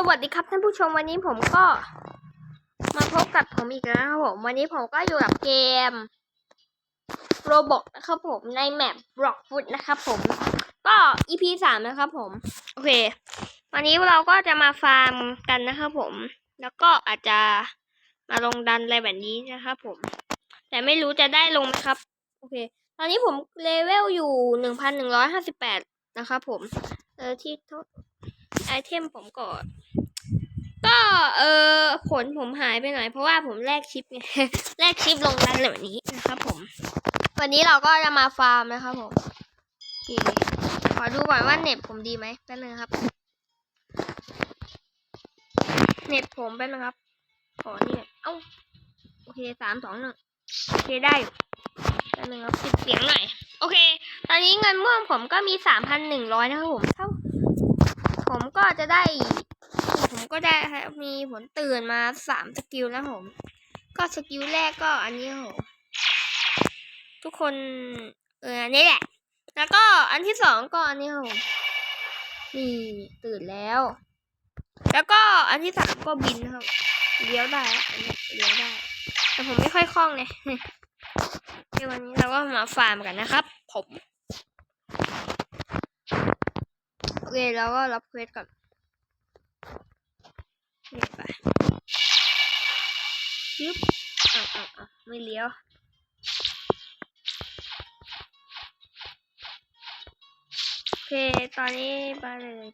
สวัสดีครับท่านผู้ชมวันนี้ผมก็ มาพบกับผมอีกแล้วครับผมวันนี้ผมก็อยู่กับเกมโรบอกนะครับผมในแมป Rockfoot นะครับผม ก็ EP สามนะครับผม โอเค วันนี้เราก็จะมาฟาร์มกันนะครับผม แล้วก็อาจจะมาลงดันอะไรแบบนี้นะครับผม แต่ไม่รู้จะได้ลงไหมครับ โอเค ตอนนี้ผมเลเวลอยู่หนึ่งพันหนึ่งร้อยห้าสิบแปดนะครับผม เออที่ทษ ไอเทมผมก่อนก็เออผลผมหายไปหน่อยเพราะว่าผมแลกชิปไงแลกชิปลงดันแบบนี้นะครับผม วันนี้เราก็จะมาฟาร์มนะครับผมโอเคขอดูก่อนว่าเน็ตผมดีไหมแป๊บนึงครับ เน็ตผมแป๊บนึงครับ ขอนี่หน่อยเอ้าโอเคสามสองหนึ่งโอเคได้แป๊บนึงครับปิดเสียงหน่อยโอเค ตอนนี้เงินม่วงผมก็มีสามพันหนึ่งร้อยนะครับผมเท่า ผมก็จะได้ ผมก็ได้มีผลตื่นมาสามสกิลนะผม ก็สกิลแรกก็อันนี้ผมทุกคนเอออันนี้แหละ แล้วก็อันที่สองก็อันนี้ผมนี่ตื่นแล้ว แล้วก็อันที่สามก็บินครับเลี้ยวได้อันนี้เลี้ยวได้ แต่ผมไม่ค่อยคล่องเลยในวันนี้เราก็มาฟาร์มกันนะครับ ผม โอ เคแล้วก็รับเควสก่อนนี่ไปยึบอะอะอะไม่เลี้ยว โอเค ตอนนี้ไปเลย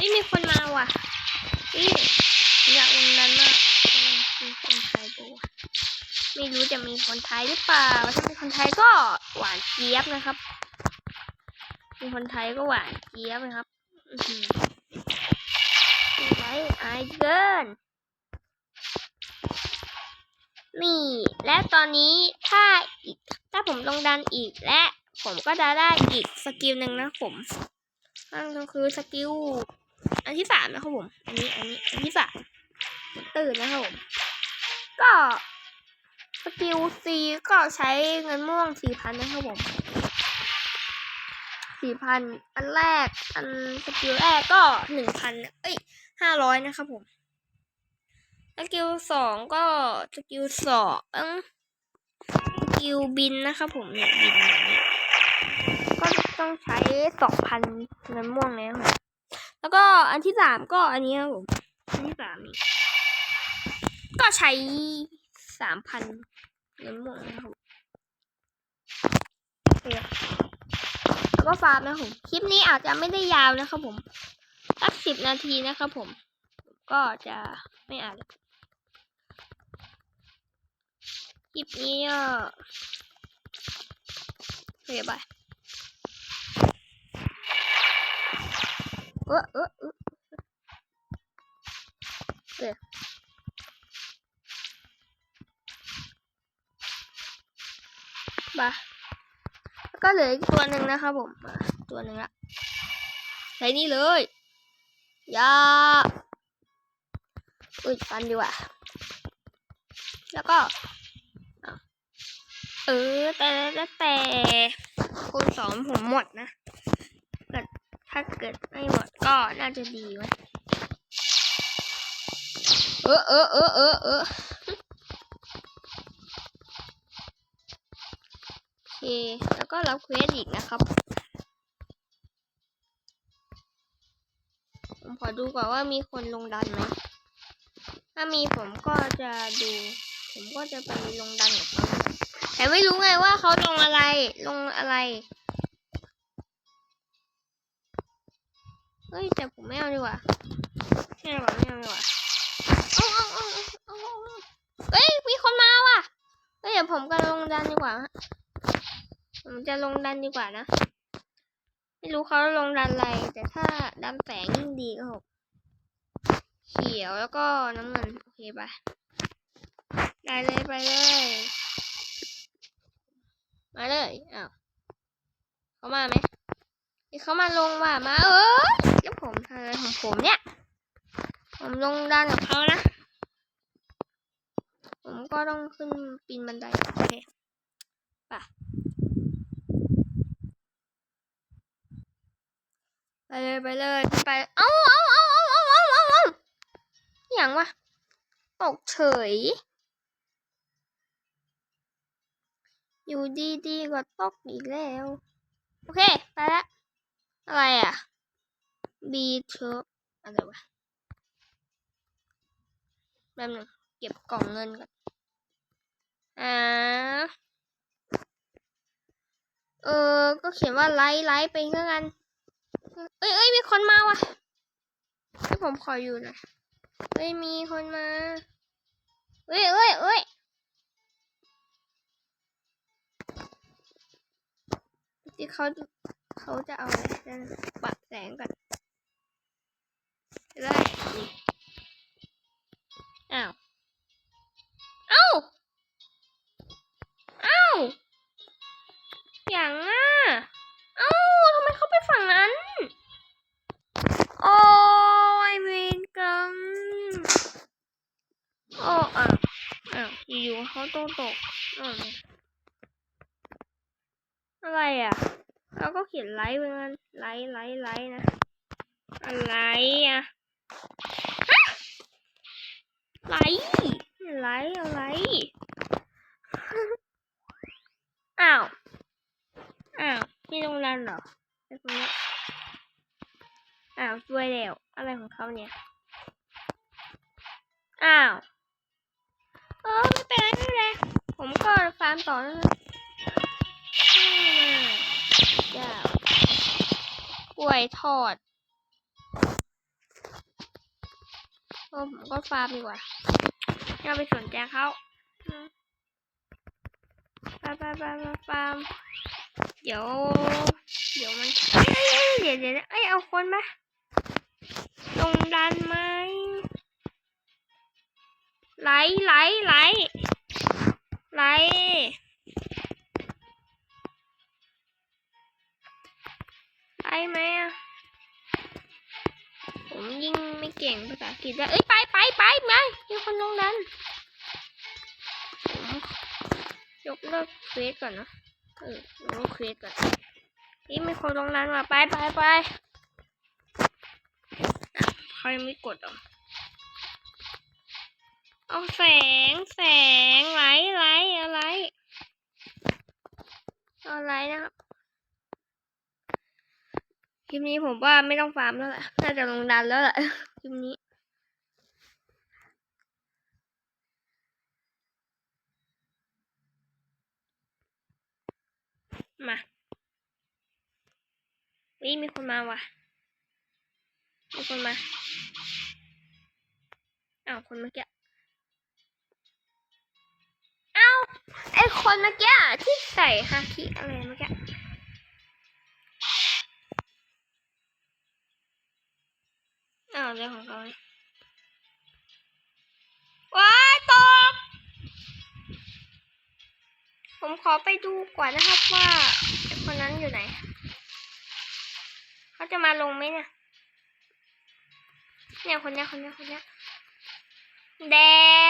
นี่มีคนมาว่ะนี่อยากลงดันมากมีคนไทยปะวะไม่รู้จะมีคนไทยหรือเปล่า ถ้าเป็นคนไทยก็หวานเจี๊ยบนะครับ มีคนไทยก็หวานเจี๊ยบนะครับ อื้ไอเกินนี่ และตอนนี้ถ้าอีกถ้าผมลงดันอีกและผมก็จะได้อีกสกิลหนึ่งนะผมนั่นก็คือสกิลอันที่สามนะครับผม อันนี้อันนี้อันที่สามตื่นนะครับผม ก็สกิลซีก็ใช้เงินม่วงสี่พันนะครับผม สี่พันอันแรก อันสกิลแรกก็หนึ่งพันเอ้ยห้าร้อยนะครับผมสกิลสองก็สกิลสองสกิลบินนะครับผมเนี่ยบินอย่างนี้ก็ต้องใช้สองพันเงินม่วงเลยครับผมแล้วก็อันที่สามก็อันนี้ครับผมอันที่สามนี่ก็ใช้สามพันเงินม่วงนะครับผม โอเคแล้วก็ฟาร์มนะผมคลิปนี้อาจจะไม่ได้ยาวนะครับผมสักสิบนาทีนะครับผม ก็จะไม่อานคลิปนี้ก็โอเคบายเออเออเออเออบายแล้ว ก็เหลืออีกตัวหนึ่งนะครับผมตัวหนึ่งละใช้นี่เลยยาอุ้ยฟันดีกว่า แล้วก็ เออ แต่แต่แต่คูณสองผมหมดนะเกิดถ้าเกิดไม่หมดก็น่าจะดีไหมเออเออเออเออเออโอเค แล้วก็รับเควสอีกนะครับ ผมขอดูก่อนว่ามีคนลงดันไหม ถ้ามีผมก็จะดู ผมก็จะไปลงดันกับเขาแต่ไม่รู้ไงว่าเขาลงอะไร ลงอะไร เฮ้ย แต่ผมไม่เอาดีกว่าใช่หรอไม่เอาดีกว่าเอาเอาเอาเอาเอาเอาเฮ้ย มีคนมาว่ะเฮ้ยเดี๋ยวผมก็ลงดันดีกว่า ผมจะลงดันดีกว่านะ ไม่รู้เขาลงดันอะไร แต่ถ้าดำแสงยิ่งดีก็หกเขียวแล้วก็น้ำเงิน โอเคไปได้เลยไปเลย มาเลยอ้าวเขามาไหมอีเขามาลงว่ามาเอ้ยแล้วผมทำอะไรของผมเนี่ย ผมลงดันกับเขานะ ผมก็ต้องขึ้นปีนบันไดโอเคไป ไปเลยไปเลยไปเอาเอาเอาเอาเอาเอาเอาเอาอย่างวะตกเฉย อยู่ดีๆก็ตกอีกแล้ว โอเค ไปละอะไรอะบีเทอร์อะไรวะแป๊บหนึงเก็บกล่องเงินก่อนอ่าเออ ก็เขียนว่าไลท์ไลท์ไปเท่ากัน เอ้ยเอ้ยมีคนมาว่ะให้ผมขออยู่หน่อยเอ้ยมีคนมาเอ้ยเอ้ยเอ้ยที่เขาเขาจะเอาอะไรนั่นปัดแสงก่อนได้ อยู่ๆเขาโตตกอ้าวอะไรอะ เราก็เขียนไลค์ไปมันไลค์ไลค์ไลค์นะ อะไรอะไลค์ไลค์อะไรอ้าว อ้าวนี่โรงแรมเหรอไอ้คนนี้อ้าวช่วยแล้ว อะไรของเขาเนี่ย อ้าว ไม่เป็นไรผมก็ฟาร์มต่อนะอืมจ้ากล้วยทอดเออผมก็ฟาร์มดีกว่าอย่าไปสนใจเขาอืมไปไปไปไปฟาร์มเดี๋ยว เดี๋ยวมัน เดี๋ยวเดี๋ยวเอ้ยเอาคนมาลงดันไหมไหลไหลไหล ไหลไหลไหมอะ ผมยิ่งไม่เก่งภาษาอังกฤษเลยเอ้ย ไปไปไปไปมีคนลงดันผมยกเลิกเฟซก่อนนะ เออรู้คลิกก่อนนี่มีคนลงนั้นมาไปไปไปอะเขายังไม่กดเหรอ เอาแสงแสงไลท์ไลท์อะไรเอาไลท์นะครับคลิปนี้ผมว่าไม่ต้องฟาร์มแล้วแหละน่าจะลงดันแล้วแหละคลิปนี้มาวิมีคนมาว่ะ มีคนมา อ้าว คนเมื่อกี้ อ้าวไอคนเมื่อกี้ที่ใส่ฮาคิอะไรเมื่อกี้อ้าวเรื่องของเขาว้ายตก ผมขอไปดูก่อนนะครับว่าไอคนนั้นอยู่ไหน เขาจะมาลงไหมเนี่ยเนี่ยคนเนี้ยคนเนี้ยคนเนี้ย แด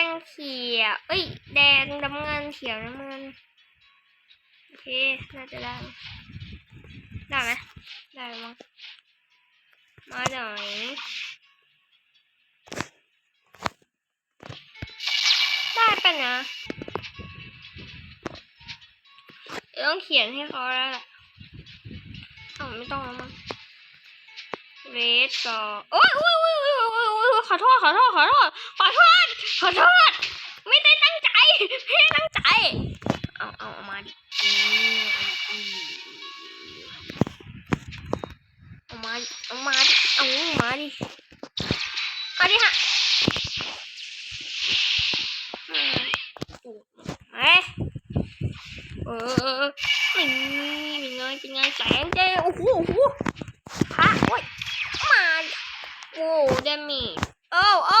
งเขียวเอ้ย แดงน้ำเงินเขียวน้ำเงิน โอเค น่าจะได้ ได้ไหมได้มั้งมาหน่อยได้ปะนะเดี๋ยวต้องเขียนให้เขาแล้วแหละอ้าวไม่ต้องแล้วมั้งเรสก็โอ้ยโอ้ยโอ้ยโอ้ย ขอโทษขอโทษขอโทษขอโทษขอโทษไม่ได้ตั้งใจไม่ได้ตั้งใจเอาเอาเอามาดิเอามาดิเอามาดิเอามาดิเอาดิฮะอืมเอ้ยเออเป็นไงเป็นไงแสงเจโอ้โหโอ้โหพระโอ้ยมาดิโอ้เดมี่โอ้โอ้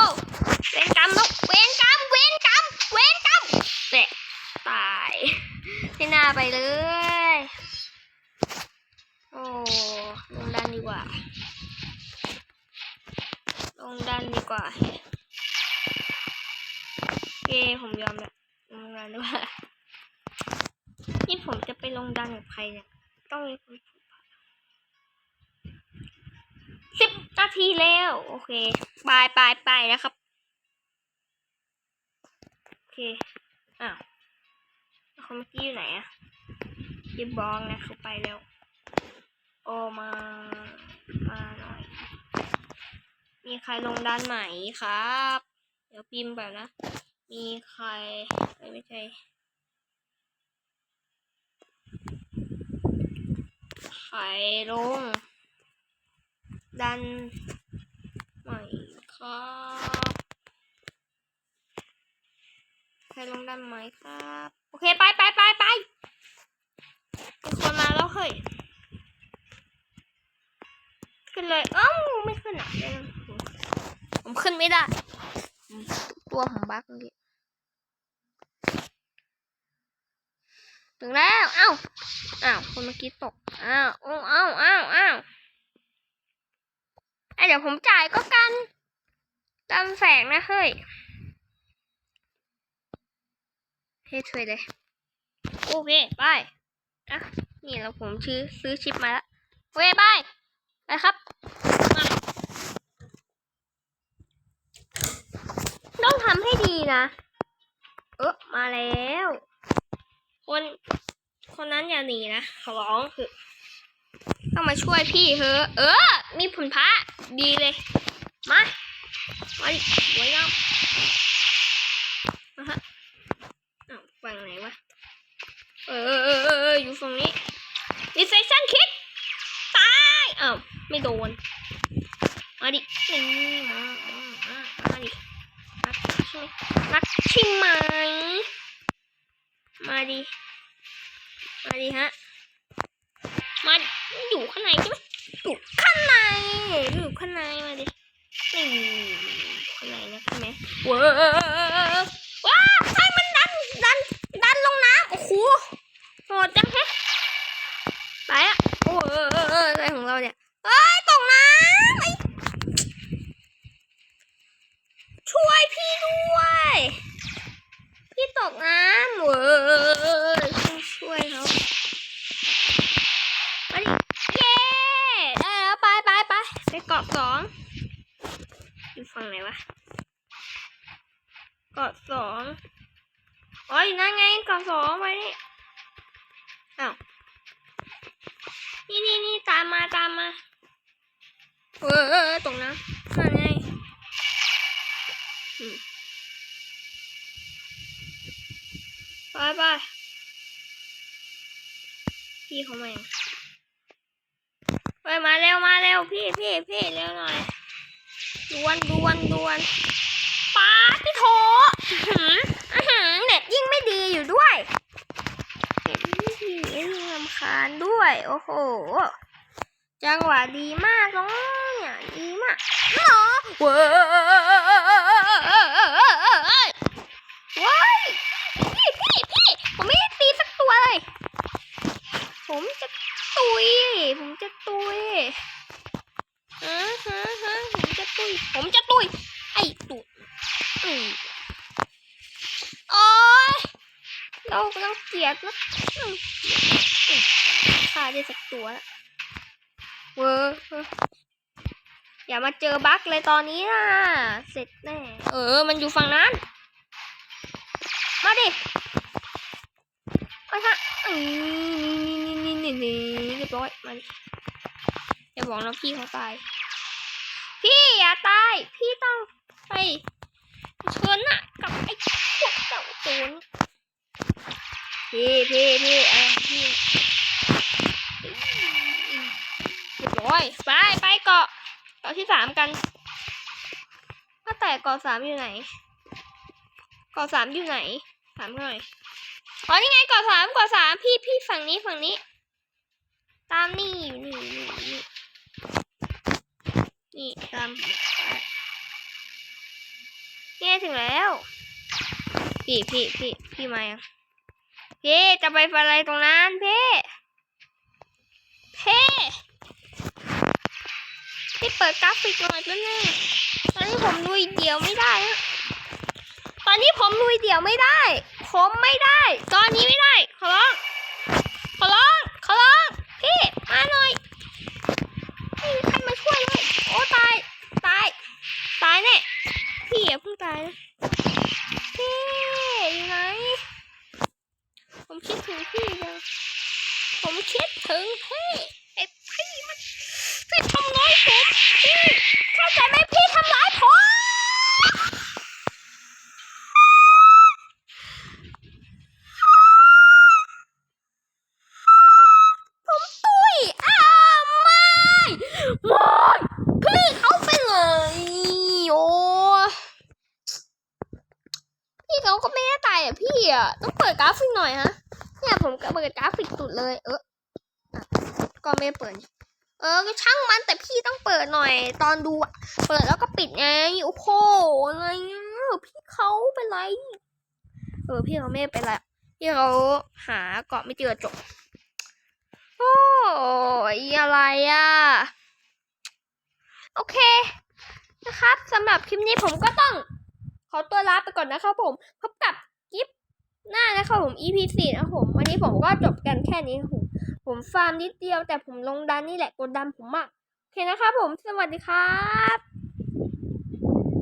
เวรกรรมลูกเวรกรรมเวรกรรมเวรกรรมเตะตายให้หน้าไปเลย โอ้ลงดันดี กว่า ลงดันดีกว่าโอเคผมยอมแล้วลงดันดีกว่านี่ผมจะไปลงดันกับใครเนี่ย ต้องมีคนสิบนาทีแล้ว โอเคบายบายไปนะครับ โอ้าวแล้วคนเมื่อกี้อยู่ไหนอะยิบบองนะเขาไปแล้ว โอมา มาหน่อย มีใครลงด้านไหนครับ เดี๋ยวพิมพ์แบบนะ มีใคร ไม่ใช่ใครลงดันใหม่ครับใครลงดันไหมครับ โอเค ไปไปไปไปมีคนมาแล้วเฮ้ย ขึ้น เลยเอ้าไม่ขึ้นอะเดี๋ยวนะผมขึ้นไม่ได้ ตัวผมบั๊กเมื่อกี้ถึงแล้ว เอ้าอ้าวคนเมื่อกี้ตกอ้าวอ้าวอ้าวอ้าวอ้าวไอเดี๋ยวผมจ่ายก็กันดำแสงนะเฮ้ยเฮ้ยช่วยเลย โอเค ไป อะ นี่เราผมซื้อซื้อชิปมาแล้วโอเคไป ไปครับมาต้องทำให้ดีนะ เออมาแล้ว คนคนนั้นอย่าหนีนะขอร้องคือต้องมาช่วยพี่เถอเออ มีผลพระดีเลย มา มาดิสวยงามมาฮะอ้าวฝั่งไหนวะ เออเออเออเอออยู่ฝั่งนี้ดิเซชันคิด ตายอ้าว ไม่โดน มาดินี่มามามามาดิรักใช่ไหมรักใช่ไหมมาดิ มาดิฮะ มาอยู่ข้างในใช่ไหมอยู่ข้างในอยู่ข้างในมาดินี่อยู่ข้างในนะใช่ไหมเว้อว้าให้มันดันดันดันลงน้ำโอ้โหโหดจังแฮะไปอะโอ้เออเออเอออะไรของ เออเออตกน้ำนั่นไงไปไปพี่เขามายังไปมาเร็วมาเร็วพี่พี่พี่เร็วหน่อยดวนดวนดวนป้าพี่โถอือหืออือหือเน็ตยิ่งไม่ดีอยู่ด้วยเน็ตยิ่งไม่ดียิ่งรำคาญด้วย โอ้โห จังหวะดีมาก มากเนาะเว้ยเว้ย พี่พี่พี่ผมไม่ได้ตีสักตัวเลย ผมจะตุย ผมจะตุยฮะฮะฮะผมจะตุย ผมจะตุย ไอ้ตุยอืมโอ๊ยเราต้องเกลียดนะอืมอืมฆ่าได้สักตัวแล้วเวอร์เวอร์ อย่ามาเจอบั๊กเลยตอนนี้นะเสร็จแน่ เออ มันอยู่ฝั่งนั้น มาดิไปค่ะอืมนี่นี่นี่นี่เรียบร้อยมาดิอย่าบอกนะพี่เขาตาย พี่อย่าตาย พี่ต้องไปเชิญน่ะกับไอ้พวกเจ้าโจรพี่พี่พี่อะไรพี่เรียบร้อยไปไปเกาะเกาะที่สามกันว่าแต่เกาะสามอยู่ไหนเกาะสามอยู่ไหนถามหน่อยอ๋อนี่ไงเกาะสามเกาะสามพี่พี่ฝั่งนี้ฝั่งนี้ ตามนี่อยู่นี่นี่นี่ตามนี่ถึงแล้ว พี่พี่พี่พี่มายังพี่จะไปอะไรตรงนั้นพี่พี่ พี่เปิดกราฟิกหน่อยแล้วแน่ตอนนี้ผมลุยเดี่ยวไม่ได้ ตอนนี้ผมลุยเดี่ยวไม่ได้ ผมไม่ได้ ตอนนี้ไม่ได้ ขอร้อง ขอร้อง ขอร้อง พี่ มาหน่อยไม่ใครมาช่วยด้วยโอ้ตาย ตาย ตายแน่ พี่อย่าเพิ่งตายนะพี่อยู่ไหน ผมคิดถึงพี่จังผมคิดถึงพี่ไอพี่มัน ทำร้ายผมพี่เข้าใจไหมพี่ โอ้โหอะไรเงี้ยพี่เขาเป็นไร เออพี่เขาไม่เป็นไรพี่เขาหาเกาะไม่เจอจบโอ้ยอะไรอะ โอเค นะครับสำหรับคลิปนี้ผมก็ต้อง ขอตัวลาไปก่อนนะครับผม พบกับคลิปหน้านะครับผม EP 4นะผมวันนี้ผมก็จบกันแค่นี้ผมผมฟาร์มนิดเดียวแต่ผมลงดันนี่แหละกดดันผมมากโอเคนะครับผมสวัสดีครับ